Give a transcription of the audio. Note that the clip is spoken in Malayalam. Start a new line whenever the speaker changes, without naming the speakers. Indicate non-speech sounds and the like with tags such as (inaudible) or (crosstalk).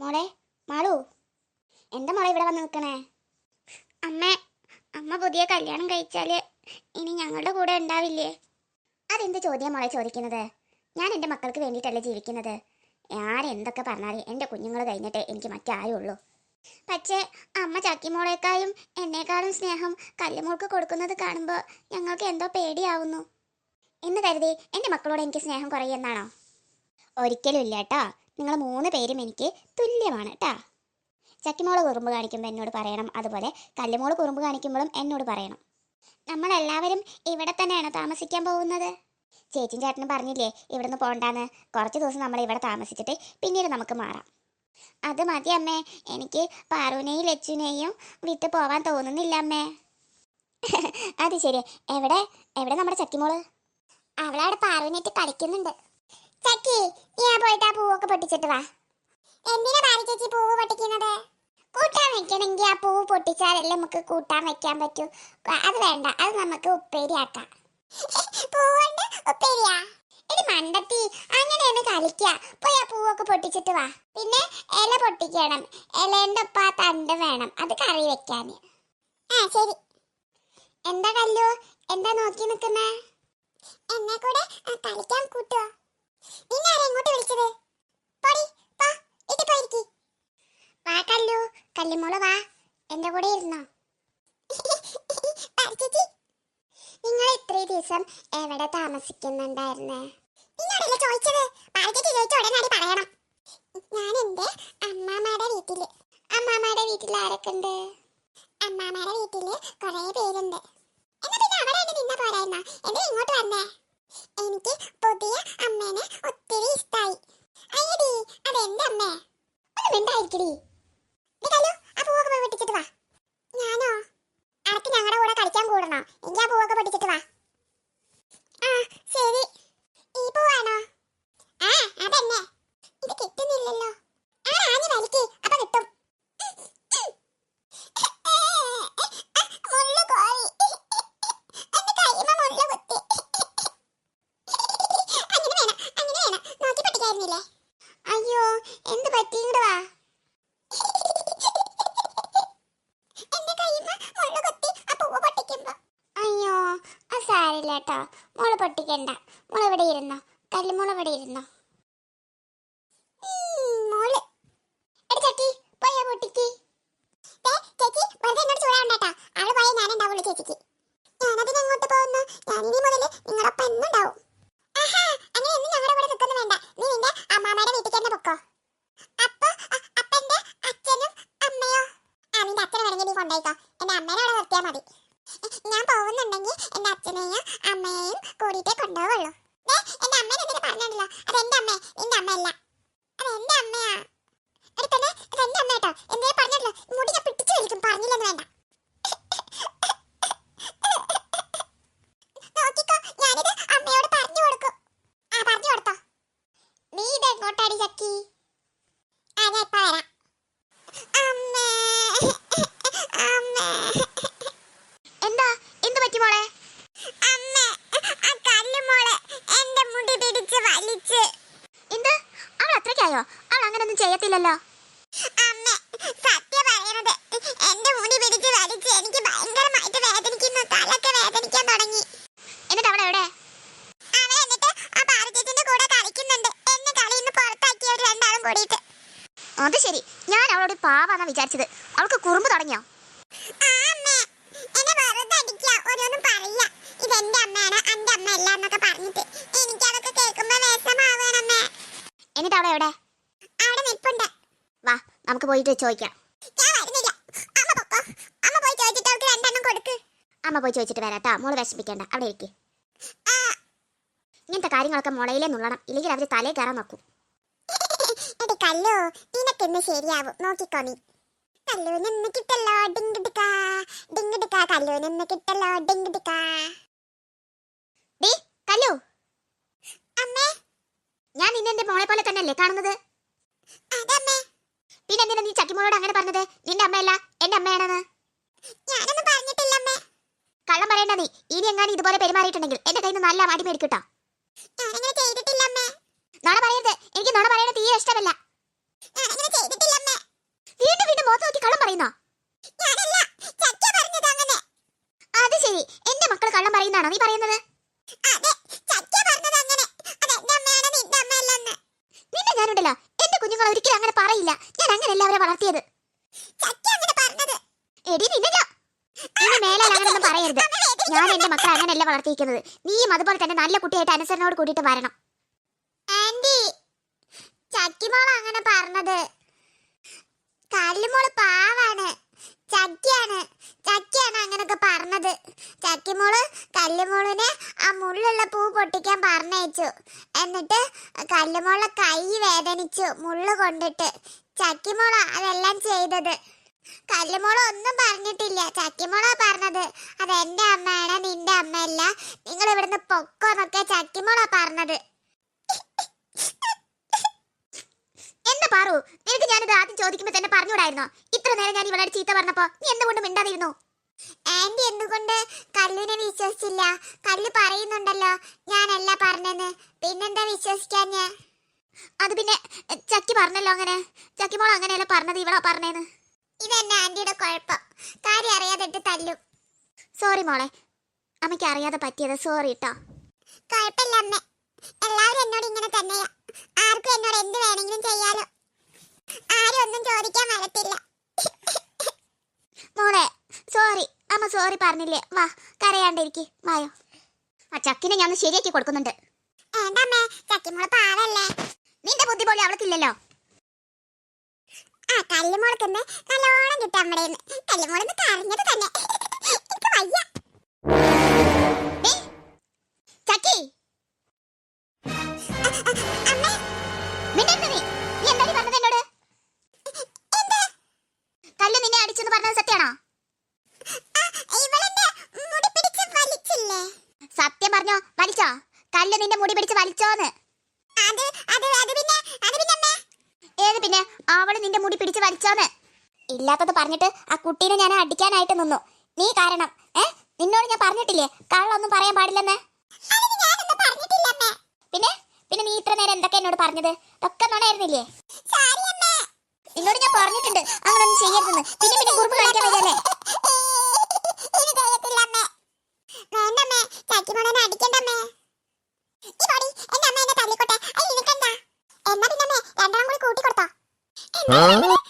മോളെ മാളു. എന്താ മോളെ ഇവിടെ വന്ന് നിൽക്കണേ? അമ്മ അമ്മ പുതിയ കല്യാണം കഴിച്ചാൽ ഇനി ഞങ്ങളുടെ കൂടെ ഉണ്ടാവില്ലേ? അതെന്ത് ചോദ്യം മോളെ ചോദിക്കുന്നത്? ഞാൻ എന്റെ മക്കൾക്ക് വേണ്ടിയിട്ടല്ലേ ജീവിക്കുന്നത്. ആരെന്തൊക്കെ പറഞ്ഞാലും എന്റെ കുഞ്ഞുങ്ങൾ കഴിഞ്ഞിട്ടേ എനിക്ക് മറ്റാരും ഉള്ളൂ പക്ഷേ അമ്മ ചക്കിമോളേക്കാളും എന്നേക്കാളും സ്നേഹം കല്ലുമോൾക്ക് കൊടുക്കുന്നത് കാണുമ്പോൾ ഞങ്ങൾക്ക് എന്തോ പേടിയാവുന്നു. എന്ന് കരുതി എന്റെ മക്കളോട് എനിക്ക് സ്നേഹം കുറയുമെന്നാണോ? ഒരിക്കലും ഇല്ല കേട്ടോ. നിങ്ങൾ മൂന്ന് പേരും എനിക്ക് തുല്യമാണ് കേട്ടാ ചക്കിമോൾ കുറുമ്പ് കാണിക്കുമ്പോൾ എന്നോട് പറയണം. അതുപോലെ കല്ലുമോൾ കുറുമ്പ് കാണിക്കുമ്പോഴും എന്നോട് പറയണം. നമ്മളെല്ലാവരും ഇവിടെ തന്നെയാണ് താമസിക്കാൻ പോകുന്നത്. ചേച്ചിയും ചേട്ടനും പറഞ്ഞില്ലേ ഇവിടുന്ന് പോണ്ടാന്ന്. കുറച്ച് ദിവസം നമ്മൾ ഇവിടെ താമസിച്ചിട്ട് പിന്നീട് നമുക്ക് മാറാം. അത് മതി അമ്മേ. എനിക്ക് പാറുവിനെയും ലച്ചുവിനെയും വിട്ട് പോവാൻ തോന്നുന്നില്ല അമ്മേ. (laughs) അത് ശരി. എവിടെ? എവിടെ നമ്മുടെ ചക്കിമോൾ? അവളവിടെ പാറുവിനായിട്ട് കളിക്കുന്നുണ്ട്. ചക്കി ഞാൻ പോയിട്ട് ആ പൂവൊക്കെ പൊട്ടിച്ചിട്ട് വാ. എന്തിനാ ഭാര്യ ചേച്ചി പൂവ് പൊട്ടിക്കുന്നത്? കൂട്ടാൻ വെക്കണമെങ്കിൽ ആ പൂവ് പൊട്ടിച്ചാലല്ലേ നമുക്ക് കൂട്ടാൻ വെക്കാൻ പറ്റൂ. അത് വേണ്ട അത് നമുക്ക് ഉപ്പേരിയാക്കാം. പൂവുണ്ട് ഉപ്പേരിയാ. എടി മണ്ടത്തി അങ്ങനെയാണ് കളിക്ക. പോയി ആ പൂവൊക്കെ പൊട്ടിച്ചിട്ട് വാ. പിന്നെ ഇല പൊട്ടിക്കണം. ഇലേന്റെ ഒപ്പം ആ തണ്ട് വേണം. അത് കറി വെക്കാൻ. ആ ശരി. എന്താ കല്ലു? എന്താ നോക്കി നിൽക്കുന്നേ? എന്നെ കൂടെ കളിക്കാൻ കൂട്ടുവോ? കല്ലുമോൾ വാ. എന്റെ കൂടെ ഇരുന്നോ? നിങ്ങൾ ഇത്രയും ദിവസം എവിടെ താമസിക്കുന്നുണ്ടായിരുന്നേ? ചോദിച്ചത്? പറയണം. ഞാൻ എന്റെ അമ്മാമ്മയുടെ വീട്ടിൽ അമ്മാമ്മയുടെ വീട്ടിൽ ആരൊക്കെ ഉണ്ട് അമ്മാമ്മയുടെ വീട്ടിൽ കുറേ പേരുണ്ട് എന്നാ പിന്നെ അവിടെ തന്നെ നിന്ന പോരായിരുന്ന എന്തിനാ ഇങ്ങോട്ട് വന്നേ എനിക്ക് പുതിയ അമ്മേനെ ഒത്തിരി ഇഷ്ടായി അയ്യടി അതെന്റെ അമ്മേ കല്ലു ആ പൂവൊക്കെ പോയി വെട്ടിച്ചിട്ട് വാ ഞാനോ അനക്ക് ഞങ്ങളുടെ കൂടെ കളിക്കാൻ കൂടണോ എങ്കിൽ ആ പൂവൊക്കെ പൊട്ടിച്ചിട്ട് വാ ആ ശരി ഈ പൂവാണോ ആ അതന്നെ ഇത് കിട്ടുന്നില്ലല്ലോ ആ ആഞ്ഞു വലിക്ക് അപ്പൊ കിട്ടും മുള്ളു കോരി എന്റെ കൈമ മുള്ളു കുത്തി അങ്ങനെ വേണം അങ്ങനെ വേണം നോക്കി പൊട്ടിക്കായിരുന്നില്ലേ അയ്യോ എന്ത് പറ്റി ഇങ്ങട് വാ എന്റെ കൈമ മുള്ളു കുത്തി ആ പൂവ് പൊട്ടിക്കുമ്പോ അയ്യോ അത് സാരില്ല കേട്ടോ. മോൾ പൊട്ടിക്കണ്ട. മോൾ ഇവിടെ ഇരുന്നോ? കല്ലുമോൾ ഇവിടെ ഇരുന്നോ? മോൾ. അങ്ങനെ കൂടെ നീ നിന്റെ വീട്ടിൽ തന്നെ അപ്പന്റെ അച്ഛനും അമ്മയോ? അച്ഛനെ എന്റെ അമ്മേനെ അവിടെ നിർത്തിയാൽ മതി. ഞാൻ പോകുന്നുണ്ടെങ്കിൽ എന്റെ അച്ഛനെയും അമ്മയെയും കൂടിയിട്ടേ കൊണ്ടുപോവുള്ളൂ ദേ, എന്റെ അമ്മേനെ എന്തിനാ പറഞ്ഞല്ലോ അത് എന്റെ അമ്മ നിന്റെ അമ്മയല്ല അത് എന്റെ അമ്മയാ എടി തന്നെ അത് എന്റെ അമ്മ കേട്ടോ എന്തേ പറഞ്ഞല്ലോ മുടി ഞാൻ പിടിച്ചു വലിക്കും പറഞ്ഞില്ലെന്ന് വേണ്ട നോക്കിക്കോ ഞാനിത് അമ്മയോട് പറഞ്ഞു കൊടുക്കും ആ പറഞ്ഞു കൊടുത്തോ നീ ഇത് എങ്ങോട്ടാടി ചക്കി ആ ഞാൻ ഇപ്പൊ വരാം അമ്മേ അമ്മേ എന്താ എന്ത് പറ്റി മോളെ അമ്മ ആ കല്ല് മോളെ എന്റെ മുടി പിടിച്ച് വലിച്ച് എന്ത് അവൾ അത്രയ്ക്കായോ അവൾ അങ്ങനൊന്നും ചെയ്യത്തില്ലല്ലോ അമ്മ സത്യം പറയണത് എന്റെ മുടി പിടിച്ച് വലിച്ച് എനിക്ക് ഭയങ്കരമായിട്ട് വേദനിക്കുന്നു തലൊക്കെ വേദനിക്കാൻ തുടങ്ങി എന്നിട്ട് അവൾ എവിടെ അവൻ എന്നിട്ട് ആ പാറച്ചേച്ചിന്റെ കൂടെ കളിക്കുന്നുണ്ട് എന്നെ കളിയിൽ നിന്ന് പുറത്താക്കിയവർ രണ്ടാളും കൂടിയിട്ട് അത് ശരി. ഞാൻ അവളോട് പാവാന്നാ വിചാരിച്ചത്. അവൾക്ക് കുറുമ്പ് തുടങ്ങിയോ? എന്നിട്ട് അവളെ എവിടെ? അവിടെ നിൽപ്പുണ്ട്. വാ നമുക്ക് പോയിട്ട് ചോദിക്കാം. അമ്മ പോയി ചോദിച്ചിട്ട് വരാം കേട്ടോ മോൾ വിഷമിക്കേണ്ട. അവിടെ ഇരിക്ക്. ഇങ്ങനത്തെ കാര്യങ്ങളൊക്കെ മുളയിലേ നുള്ളണം. ഇല്ലെങ്കിൽ അവർ തലേ കയറാൻ നോക്കും. കല്ലു നിനക്കിന്ന് ശരിയാവും. നോക്കിക്കോ നീ. കല്ലൂന് ഇന്ന് കിട്ടല്ലോ ഡിങ്കിടിക്കാ. ഡിങ്കിടിക്കാ കല്ലൂന് ഇന്ന് കിട്ടല്ലോ ഡിങ്കിടിക്കാ. ഡീ കല്ലു. അമ്മേ. ഞാൻ നിന്നെ എന്റെ മോളെ പോലെ തന്നെയല്ലേ കാണുന്നത്? അതമ്മേ. പിന്നെ എന്തിനാ നീ ചക്കിമോളോട് അങ്ങനെ പറഞ്ഞത്? നിന്റെ അമ്മയല്ല എന്റെ അമ്മയാണെന്ന്. ഞാനൊന്നും പറഞ്ഞിട്ടില്ല അമ്മേ കള്ളം പറയണ്ട നീ. ഇനി എങ്ങാനും ഇതുപോലെ പെരുമാറിയിട്ടുണ്ടെങ്കിൽ എന്റെ കയ്യിൽ നിന്ന് നല്ല അടി മേടിക്കട്ടോ ഞാനങ്ങനെ ചെയ്തിട്ടില്ല അമ്മേ നുണ പറയരുത്. എനിക്ക് നുണ പറയണത് തീരെ ഇഷ്ടമല്ല. ഞാനങ്ങനെ ചെയ്തിട്ടില്ല പറയുന്നോ? അത് ശരി എന്റെ മക്കൾ കള്ളം പറയുന്നതാണോ നീ പറയുന്നത്? നിന്നെ ഞാനുണ്ടല്ലോ എന്റെ കുഞ്ഞുങ്ങൾ ഒരിക്കലും അങ്ങനെ പറയില്ല. ഞാൻ അങ്ങനെയല്ല അവരെ വളർത്തിയത്. എടി നിന്നല്ലോ. ഇനി മേലെ അങ്ങനെയൊന്നും പറയരുത്. ഞാൻ എന്റെ മക്കളെ അങ്ങനെയല്ല വളർത്തിയിരിക്കുന്നത്. നീയും അതുപോലെ തന്നെ നല്ല കുട്ടിയായിട്ട് അനുസരണയോട് കൂടിയിട്ട് വരണം. ആന്റി ചക്കിമോൾ അങ്ങനെ പറഞ്ഞത് കല്ലുമോൾ പാവാണ്. ചക്കിയാണ്. ചക്കിയാണ് അങ്ങനൊക്കെ പറഞ്ഞത്. ചക്കിമോൾ കല്ലുമോളിനെ ആ മുള്ളുള്ള പൂ പൊട്ടിക്കാൻ പറഞ്ഞയച്ചു. എന്നിട്ട് കല്ലുമോളെ കൈ വേദനിച്ചു മുള്ളു കൊണ്ടിട്ട്. ചക്കിമോള അതെല്ലാം ചെയ്തത്. കല്ലുമോള ഒന്നും പറഞ്ഞിട്ടില്ല. ചക്കിമോളാ പറഞ്ഞത്. അത് എന്റെ അമ്മയാണ് നിന്റെ അമ്മയല്ല. നിങ്ങൾ ഇവിടുന്ന് പൊക്കോന്നൊക്കെ ചക്കിമോളാ പറഞ്ഞത്. (laughs) എന്താ പാറു? നിനക്ക് ഞാനിത് ആദ്യം ചോദിക്കുമ്പോ തന്നെ പറഞ്ഞുകൂടായിരുന്നോ? ഇത്ര നേരം ഞാൻ ഇവളോട് ചീത്ത പറഞ്ഞപ്പോ നീ എന്തുകൊണ്ട് മിണ്ടാതിരുന്നു? ആന്റി എന്തുകൊണ്ട് കല്ലുനെ വിശ്വസിച്ചില്ല? കല്ല് പറയുന്നുണ്ടല്ലോ ഞാനല്ല പറഞ്ഞെന്ന്. പിന്നെന്താ വിശ്വസിക്കാൻ ഞാൻ? അത് പിന്നെ ചക്കി പറഞ്ഞല്ലോ അങ്ങനെ. ചക്കി മോൾ അങ്ങനെയല്ല പറഞ്ഞത് ഇവളാ പറഞ്ഞേന്ന്. ഇതെന്നെ ആന്റിയുടെ കുഴപ്പം. കാര്യം അറിയാതെ ഇട്ട് തല്ലും. സോറി മോളെ. അമ്മയ്ക്ക് അറിയാതെ പറ്റിയത്. സോറി കേട്ടോ കുഴപ്പമില്ല അമ്മ. എല്ലാവരും എന്നോട് ഇങ്ങനെ തന്നെയാ. ആർക്കും എന്നോട് എന്ത് വേണമെങ്കിലും ചെയ്യാലോ? ആരും ഒന്നും ചോദിക്കാൻ വരത്തില്ല. മോളെ സോറി അമ്മ സോറി പറഞ്ഞില്ലേ. വാ കരയാണ്ടിരിക്ക്. വായോ. ആ ചക്കിനെ ഞാൻ ശരിയാക്കി കൊടുക്കുന്നുണ്ട്. ചക്കിമോൾ പാവല്ലേ. നിന്റെ ബുദ്ധി പോലും അവൾക്കില്ലല്ലോ. ആ കല്ലുമോൾക്കിന്ന് നല്ലോണം കിട്ടാൻ നമ്മുടെ കല്ലുമോളിന്ന് കരഞ്ഞത് തന്നെ. എനിക്ക് വയ്യ. ചക്കി. സത്യം പറഞ്ഞോ വലിച്ചോ? കല്ല് നിന്റെ മുടി പിടിച്ച് വലിച്ചോന്ന്. ഏത് പിന്നെ? അവൾ നിന്റെ മുടി പിടിച്ച് വലിച്ചോന്ന്. ഇല്ലാത്തത് പറഞ്ഞിട്ട് ആ കുട്ടീനെ ഞാൻ അടിക്കാനായിട്ട് നിന്നു. നീ കാരണം ഏ? നിന്നോട് ഞാൻ പറഞ്ഞിട്ടില്ലേ? കള്ളൊന്നും പറയാൻ പാടില്ലെന്ന്? പിന്നെ? പിന്നെ നീ ഇത്ര നേരം എന്തൊക്കെ എന്നോട് പറഞ്ഞത്? ഒക്കെ നുണയായിരുന്നില്ലേ? നിന്നോട് ഞാൻ പറഞ്ഞിട്ടുണ്ട്. അങ്ങനെ ഒന്നും ചെയ്യരുതെന്ന്. പിന്നെ പിന്നെ കുറുമ്പ് കാണിക്കാൻ വരികയല്ലേ
Huh?